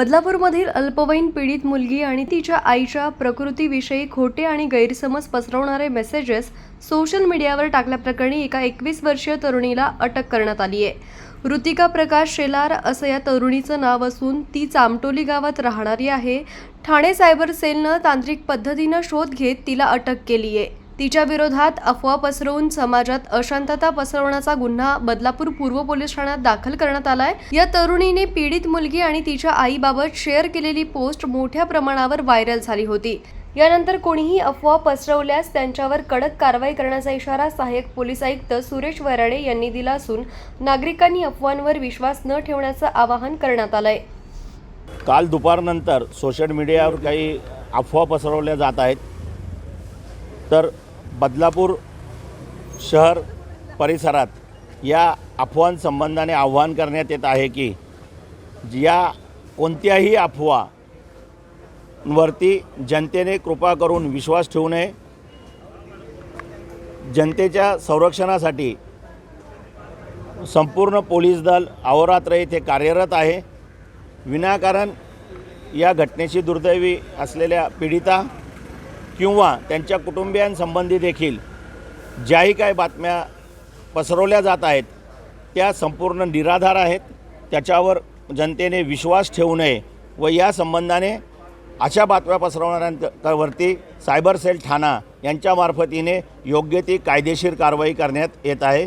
बदलापूरमधील अल्पवयीन पीडित मुलगी आणि तिच्या आईच्या प्रकृतीविषयी खोटे आणि गैरसमज पसरवणारे मेसेजेस सोशल मीडियावर टाकल्याप्रकरणी एका एकवीस वर्षीय तरुणीला अटक करण्यात आली आहे ऋतिका प्रकाश शेलार असं या तरुणीचं नाव असून ती चामटोली गावात राहणारी आहे. ठाणे सायबर सेलनं तांत्रिक पद्धतीनं शोध घेत तिला अटक केली आहे तिच्या विरोधात अफवा पसरवून समाजात अशांतता पसरवण्याचा गुन्हा बदलापूर पूर्व पोलीस ठाण्यात दाखल करण्यात आलाय. या तरुणीने पीडित मुलगी आणि तिच्या आईबाबत शेअर केलेली पोस्ट मोठ्या प्रमाणावर व्हायरल झाली होती. यानंतर कोणीही अफवा पसरवल्यास त्यांच्यावर कडक कारवाई करण्याचा इशारा सहाय्यक पोलीस आयुक्त सुरेश वराडे यांनी दिला असून नागरिकांनी अफवांवर विश्वास न ठेवण्याचं आवाहन करण्यात आलंय. काल दुपारनंतर सोशल मीडियावर काही अफवा पसरवल्या जात आहेत. तर बदलापूर शहर परिसरात या अफवांसंबंधाने आव्हान करण्यात येत आहे की या कोणत्याही अफवावरती जनतेने कृपा करून विश्वास ठेवू नये. जनतेच्या संरक्षणासाठी संपूर्ण पोलीस दल अहोरात्र येथे कार्यरत आहे. विनाकारण या घटनेची दुर्दैवी असलेल्या पीडिता किंवा त्यांच्या कुटुंबियांसंबंधी देखील ज्याही काही बातम्या पसरवल्या जात आहेत त्या संपूर्ण निराधार आहेत. त्याच्यावर जनतेने विश्वास ठेवू नये व या संबंधाने अशा बातम्या पसरवणाऱ्यांवरती सायबर सेल ठाणा यांच्यामार्फतीने योग्य ती कायदेशीर कारवाई करण्यात येत आहे.